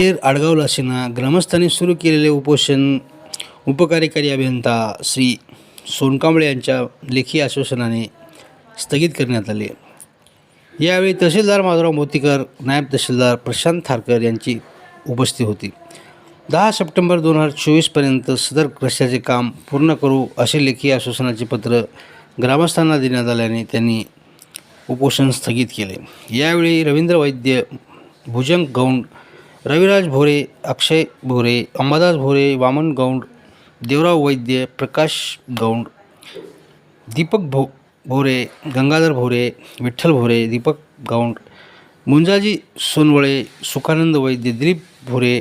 अखेर आडगाव लाशीना ग्रामस्थांनी सुरू केलेले उपोषण उपकार्यकारी अभियंता श्री सोनकांबळे यांच्या लेखी आश्वासनाने स्थगित करण्यात आले. यावेळी तहसीलदार माधवराव मोतीकर नायब तहसीलदार प्रशांत थारकर यांची उपस्थिती होती. दहा सप्टेंबर दोन हजार चोवीसपर्यंत सदर रस्त्याचे काम पूर्ण करू असे लेखी आश्वासनाचे पत्र ग्रामस्थांना देण्यात आल्याने त्यांनी उपोषण स्थगित केले. यावेळी रवींद्र वैद्य भुजंग गौंड रविराज भोरे अक्षय भोरे अंबादास भोरे वामन गौंड देवराव वैद्य प्रकाश गौंड दीपक भो भोरे गंगाधर भोरे विठ्ठल भोरे दीपक गौंड मुंजाजी सोनवळे सुखानंद वैद्य दिलीप भोरे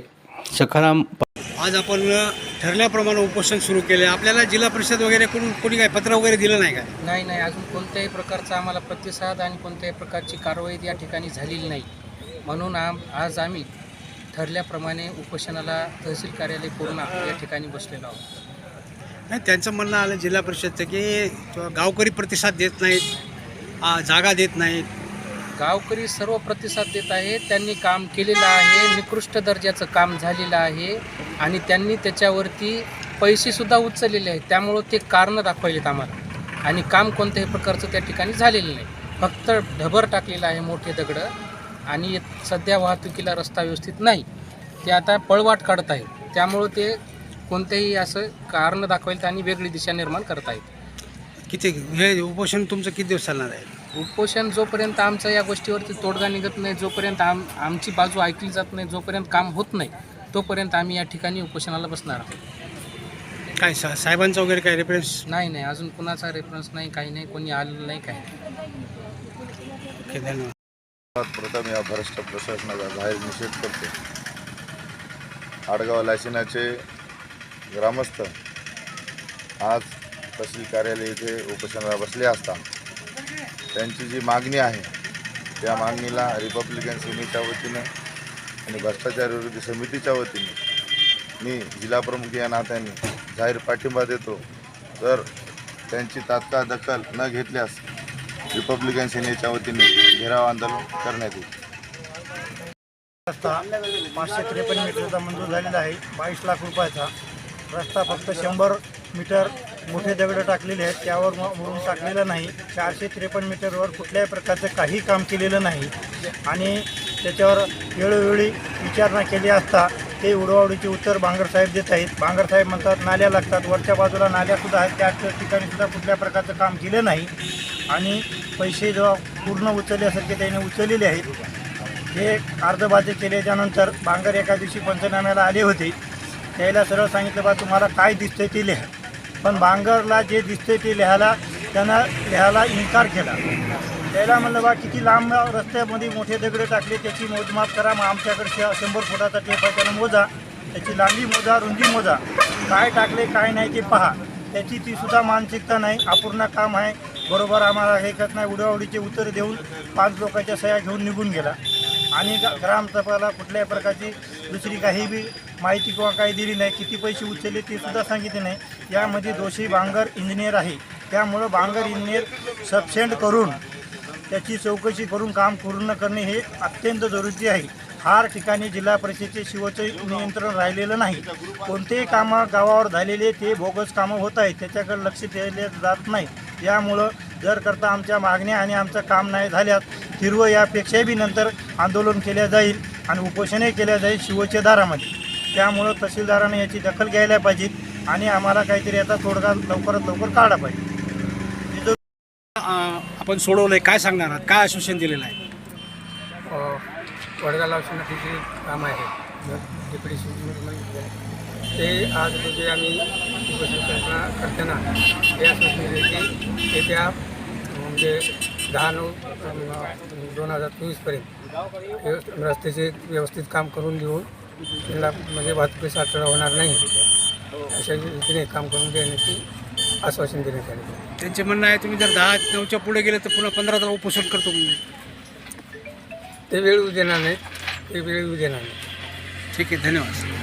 सखाराम आज आपण ठरल्याप्रमाणे उपोषण सुरू केले. आपल्याला जिल्हा परिषद वगैरे कोणी कोणी काय पत्र वगैरे दिलं नाही का? नाही नाही. अजून कोणत्याही प्रकारचा आम्हाला प्रतिसाद आणि कोणत्याही प्रकारची कारवाई या ठिकाणी झालेली नाही. म्हणून आम आज आम्ही ठरल्याप्रमाणे उपोषणाला तहसील कार्यालय पूर्ण या ठिकाणी बसलेलो आहोत. नाही त्यांचं म्हणणं आलं जिल्हा परिषदचं की गावकरी प्रतिसाद देत नाहीत जागा देत नाहीत. गावकरी सर्व प्रतिसाद देत आहेत त्यांनी काम केलेलं आहे निकृष्ट दर्जाचं काम झालेलं आहे आणि त्यांनी त्याच्यावरती पैसेसुद्धा उचललेले आहेत. त्यामुळं ते कारणं दाखवायलेत आम्हाला. आणि काम कोणत्याही प्रकारचं त्या ठिकाणी झालेलं नाही. फक्त ढबर टाकलेलं आहे मोठे दगडं. आणि सध्या वाहतुकीला रस्ता व्यवस्थित नाही ते आता पळवाट काढत आहेत. त्यामुळं ते कोणतेही असं कारण दाखवायला आणि वेगळी दिशा निर्माण करत आहेत. किती हे उपोषण तुमचं किती दिवस चालणार आहे? उपोषण जोपर्यंत आमचं या गोष्टीवरती तोडगा निघत नाही जोपर्यंत आम आमची बाजू ऐकली जात नाही जोपर्यंत काम होत नाही तोपर्यंत आम्ही या ठिकाणी उपोषणाला बसणार आहोत. काय सा साहेबांचा वगैरे काय रेफरन्स नाही नाही अजून कुणाचा रेफरन्स नाही काही नाही कोणी आलेलं नाही काही नाही. धन्यवाद. प्रथम या भ्रष्ट प्रशासनाचा जाहीर निषेध करतो. आडगाव लाशिनाचे ग्रामस्थ आज तहसील कार्यालय येथे उपोषणाला बसले असता त्यांची जी मागणी आहे त्या मागणीला रिपब्लिकन सेनेच्या वतीनं आणि भ्रष्टाचार विरोधी समितीच्या वतीने मी जिल्हाप्रमुख या नात्याने जाहीर पाठिंबा देतो. तर त्यांची तात्काळ दखल न घेतल्यास रिपब्लिकन सेनेच्या वतीने घेराव आंदोलन करण्यात येईल. रस्ता पाचशे त्रेपन्न मीटरचा मंजूर झालेला आहे. बावीस लाख रुपयाचा. रस्ता फक्त शंभर मीटर मोठे दगड टाकलेले आहेत. त्यावर मुरून टाकलेलं नाही. चारशे त्रेपन्न मीटरवर कुठल्याही प्रकारचं काही काम केलेलं नाही. आणि त्याच्यावर वेळोवेळी विचारणा केली असता ते उडवाउडीचे उत्तर बांगरसाहेब देत आहेत. बांगरसाहेब म्हणतात नाल्या लागतात. वरच्या बाजूला नाल्यासुद्धा आहेत. त्या ठिकाणीसुद्धा कुठल्या प्रकारचं काम केलं नाही. आणि पैसे जेव्हा पूर्ण उचलल्यासारखे त्याने उचललेले आहेत. हे अर्धबाधित केल्याच्यानंतर बांगर एका दिवशी पंचनाम्याला आले होते. त्याला सरळ सांगितलं बा तुम्हाला काय दिसतंय ते लिहा. पण बांगरला जे दिसतंय ते लिहायला त्यांना लिहायला इन्कार केला. त्याला म्हणलं बा किती लांब रस्त्यामध्ये मोठे दगडे टाकले त्याची मोजमाप करा मग आमच्याकडे शंभर फुटाचा टेप आहे त्यानं मोजा. त्याची लांबी मोजा रुंदी मोजा. काय टाकले काय नाही ते पहा. त्याची ती सुद्धा मानसिकता नाही अपूर्ण काम आहे. बरोबर आम्हाला हे करत नाही उडवाउडीचे उत्तर देऊन पाच लोकांच्या सह्या घेऊन निघून गेला. आणि ग्रामसभाला कुठल्याही प्रकारची दुसरी काही बी माहिती किंवा काही दिली नाही किती पैसे उचलले ते सुद्धा सांगितले नाही. यामध्ये दोषी बांगर इंजिनियर आहे. त्यामुळं बांगर इंजिनियर सबसेंड करून त्याची चौकशी करून काम पूर्ण करणे हे अत्यंत जरुरी आहे. फार ठिकाणी जिल्हा परिषदेचे शिवचे नियंत्रण राहिलेलं नाही. कोणतेही कामं गावावर झालेले ते बोगस कामं होत आहेत त्याच्याकडे लक्ष दिले जात नाही. यामुळं जर करता आमच्या मागण्या आणि आमचं काम नाही झाल्यास हिरवं यापेक्षाही बी नंतर आंदोलन केल्या जाईल आणि उपोषणही केल्या जाईल शिवच्या दारामध्ये. त्यामुळं तहसीलदाराने याची दखल घ्यायला पाहिजे आणि आम्हाला काहीतरी याचा तोडगा लवकरात लवकर काढला पाहिजे. आपण सोडवलंय काय सांगणार आहात? काय आश्वासन दिलेलं आहे? वडगाव लावशिनाचे काम आहे. ते आज रोजी आम्ही उपोषण करताना करताना दिले की येत्या म्हणजे दहा नऊ दोन हजार चोवीसपर्यंत रस्त्याचे व्यवस्थित काम करून देऊन त्यांना म्हणजे वाहतुकीचा अडथळा होणार नाही. अशा रीतीने काम करून देण्याची आश्वासन देण्यात आले. त्यांचे म्हणणं आहे तुम्ही जर दहा नऊच्या पुढे गेले तर पुन्हा पंधरा उपोषण करतो म्हणून ते वेळ देणार नाहीत. ते वेळ देणार नाही ठीक आहे धन्यवाद.